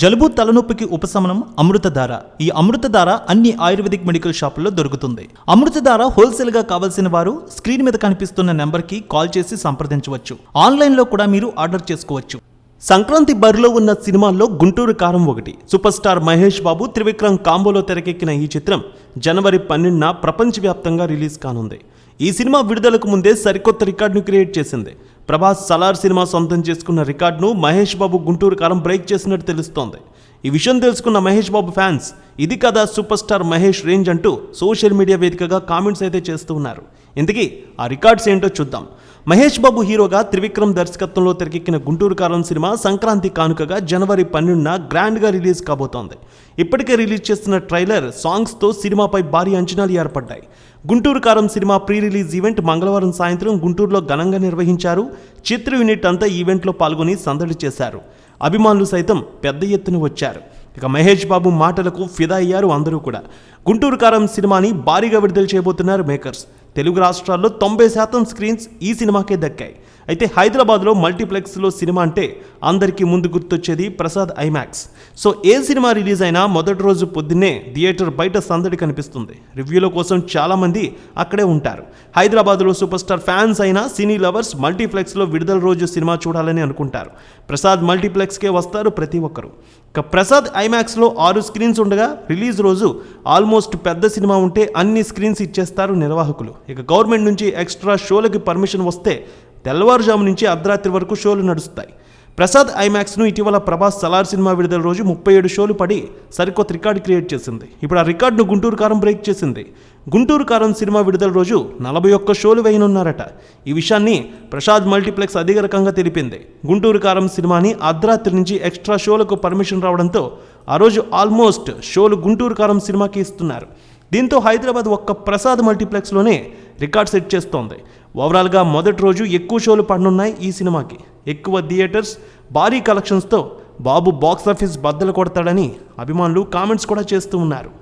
జలుబు తలనొప్పికి ఉపశమనం అమృతధార. ఈ అమృతధార అన్ని ఆయుర్వేదిక్ మెడికల్ షాపుల్లో దొరుకుతుంది. అమృతధార హోల్సేల్గా కావాల్సిన వారు స్క్రీన్ మీద కనిపిస్తున్న నెంబర్కి కాల్ చేసి సంప్రదించవచ్చు. ఆన్లైన్లో కూడా మీరు ఆర్డర్ చేసుకోవచ్చు. సంక్రాంతి బరిలో ఉన్న సినిమాల్లో గుంటూరు కారం ఒకటి. సూపర్ స్టార్ మహేష్ బాబు త్రివిక్రమ్ కాంబోలో తెరకెక్కిన ఈ చిత్రం జనవరి పన్నెండున ప్రపంచవ్యాప్తంగా రిలీజ్ కానుంది. ఈ సినిమా విడుదలకు ముందే సరికొత్త రికార్డును క్రియేట్ చేసింది. ప్రభాస్ సలార్ సినిమా సొంతం చేసుకున్న రికార్డును మహేష్ బాబు గుంటూరు కారం బ్రేక్ చేసినట్టు తెలుస్తోంది. ఈ విషయం తెలుసుకున్న మహేష్ బాబు ఫ్యాన్స్ ఇది కదా సూపర్ స్టార్ మహేష్ రేంజ్ అంటూ సోషల్ మీడియా వేదికగా కామెంట్స్ అయితే చేస్తూ ఉన్నారు. ఇంతకీ ఆ రికార్డ్స్ ఏంటో చూద్దాం. మహేష్ బాబు హీరోగా త్రివిక్రమ్ దర్శకత్వంలో తెరకెక్కిన గుంటూరు కారం సినిమా సంక్రాంతి కానుకగా జనవరి పన్నెండున గ్రాండ్గా రిలీజ్ కాబోతోంది. ఇప్పటికే రిలీజ్ చేస్తున్న ట్రైలర్ సాంగ్స్తో సినిమాపై భారీ అంచనాలు ఏర్పడ్డాయి. గుంటూరు కారం సినిమా ప్రీ రిలీజ్ ఈవెంట్ మంగళవారం సాయంత్రం గుంటూరులో ఘనంగా నిర్వహించారు. చిత్ర యూనిట్ అంతా ఈవెంట్లో పాల్గొని సందడి చేశారు. అభిమానులు సైతం పెద్ద ఎత్తున వచ్చారు. ఇక మహేష్ బాబు మాటలకు ఫిదా అయ్యారు అందరూ కూడా. గుంటూరు కారం సినిమాని భారీగా విడుదల చేయబోతున్నారు మేకర్స్. తెలుగు రాష్ట్రాల్లో తొంభై శాతం స్క్రీన్స్ ఈ సినిమాకే దక్కాయి. అయితే హైదరాబాద్లో మల్టీప్లెక్స్లో సినిమా అంటే అందరికీ ముందు గుర్తొచ్చేది ప్రసాద్ ఐమాక్స్. సో ఏ సినిమా రిలీజ్ అయినా మొదటి రోజు పొద్దున్నే థియేటర్ బయట సందడి కనిపిస్తుంది. రివ్యూల కోసం చాలామంది అక్కడే ఉంటారు. హైదరాబాద్లో సూపర్ స్టార్ ఫ్యాన్స్ అయినా సినీ లవర్స్ మల్టీప్లెక్స్లో విడుదల రోజు సినిమా చూడాలని అనుకుంటారు. ప్రసాద్ మల్టీప్లెక్స్కే వస్తారు ప్రతి ఒక్కరు. ఇక ప్రసాద్ ఐమాక్స్లో ఆరు స్క్రీన్స్ ఉండగా రిలీజ్ రోజు ఆల్మోస్ట్ పెద్ద సినిమా ఉంటే అన్ని స్క్రీన్స్ ఇచ్చేస్తారు నిర్వాహకులు. ఇక గవర్నమెంట్ నుంచి ఎక్స్ట్రా షోలకి పర్మిషన్ వస్తే తెల్లవారుజాము నుంచి అర్ధరాత్రి వరకు షోలు నడుస్తాయి. ప్రసాద్ ఐమాక్స్ను ఇటీవల ప్రభాస్ సలార్ సినిమా విడుదల రోజు ముప్పై ఏడు షోలు పడి సరికొత్త రికార్డు క్రియేట్ చేసింది. ఇప్పుడు ఆ రికార్డును గుంటూరు కారం బ్రేక్ చేసింది. గుంటూరు కారం సినిమా విడుదల రోజు నలభై ఒక్క షోలు వేయనున్నారట. ఈ విషయాన్ని ప్రసాద్ మల్టీప్లెక్స్ అధికారికంగా తెలిపింది. గుంటూరు కారం సినిమాని అర్ధరాత్రి నుంచి ఎక్స్ట్రా షోలకు పర్మిషన్ రావడంతో ఆ రోజు ఆల్మోస్ట్ షోలు గుంటూరు కారం సినిమాకి ఇస్తున్నారు. దీంతో హైదరాబాద్ ఒక్క ప్రసాద్ మల్టీప్లెక్స్లోనే రికార్డ్ సెట్ చేస్తోంది. ఓవరాల్గా మొదటి రోజు ఎక్కువ షోలు పడనున్నాయి ఈ సినిమాకి. ఎక్కువ థియేటర్స్ భారీ కలెక్షన్స్తో బాబు బాక్స్ ఆఫీస్ బద్దలు కొడతాడని అభిమానులు కామెంట్స్ కూడా చేస్తూ ఉన్నారు.